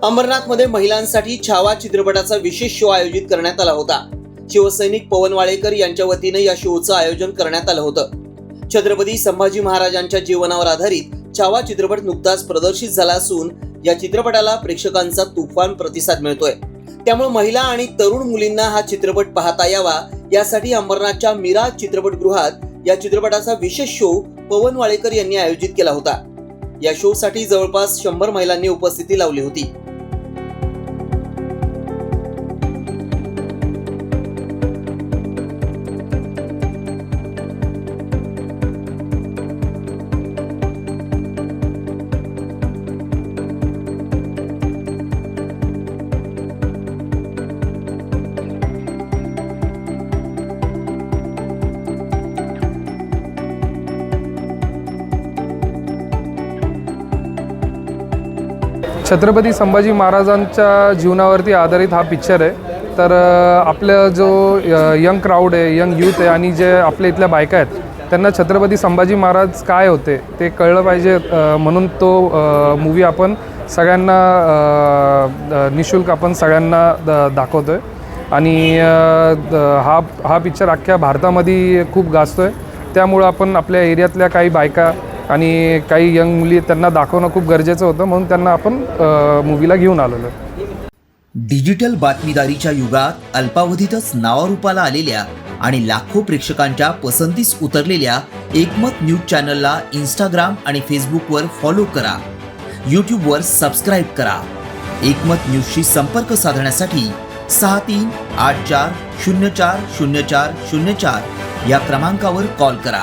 अंबरनाथमध्ये महिलांसाठी छावा चित्रपटाचा विशेष शो आयोजित करण्यात आला होता. शिवसैनिक पवन वाळेकर यांच्या वतीने या शोचं आयोजन करण्यात आलं होतं. छत्रपती संभाजी महाराजांच्या जीवनावर आधारित छावा चित्रपट नुकताच प्रदर्शित झाला असून या चित्रपटाला प्रेक्षकांचा तुफान प्रतिसाद मिळतोय. त्यामुळे महिला आणि तरुण मुलींना हा चित्रपट पाहता यावा यासाठी अंबरनाथच्या मीरा चित्रपटगृहात या चित्रपटाचा विशेष शो पवन वाळेकर यांनी आयोजित केला होता. या शो साठी जवळपास शंभर महिलांनी उपस्थिती लावली होती. छत्रपती संभाजी महाराजांच्या जीवनावरती आधारित हा पिक्चर आहे. तर आपलं जो यंग क्राऊड आहे यंग यूथ आहे आणि जे आपल्या इथल्या बायका आहेत त्यांना छत्रपती संभाजी महाराज काय होते ते कळलं पाहिजे म्हणून तो मूवी आपण सगळ्यांना निशुल्क आपण सगळ्यांना द दाखवतो आहे आणि द- हा हा पिक्चर अख्ख्या भारतामध्ये खूप गाजतो आहे त्यामुळं आपण आपल्या एरियातल्या काही बायका आणि काही यंग मुली त्यांना दाखवणं खूप गरजेचं होतं म्हणून त्यांना आपण मूवीला घेऊन आलेलो डिजिटल बातमीदारीच्या युगात अल्पावधीतच नावारूपाला आलेल्या आणि लाखो प्रेक्षकांच्या पसंतीस उतरलेल्या एकमत न्यूज चॅनलला इंस्टाग्राम आणि फेसबुकवर फॉलो करा. यूट्यूबवर सबस्क्राईब करा. एकमत न्यूजशी संपर्क साधण्यासाठी सहा तीन आठ चार शून्य चार शून्य चार शून्य चार या क्रमांकावर कॉल करा.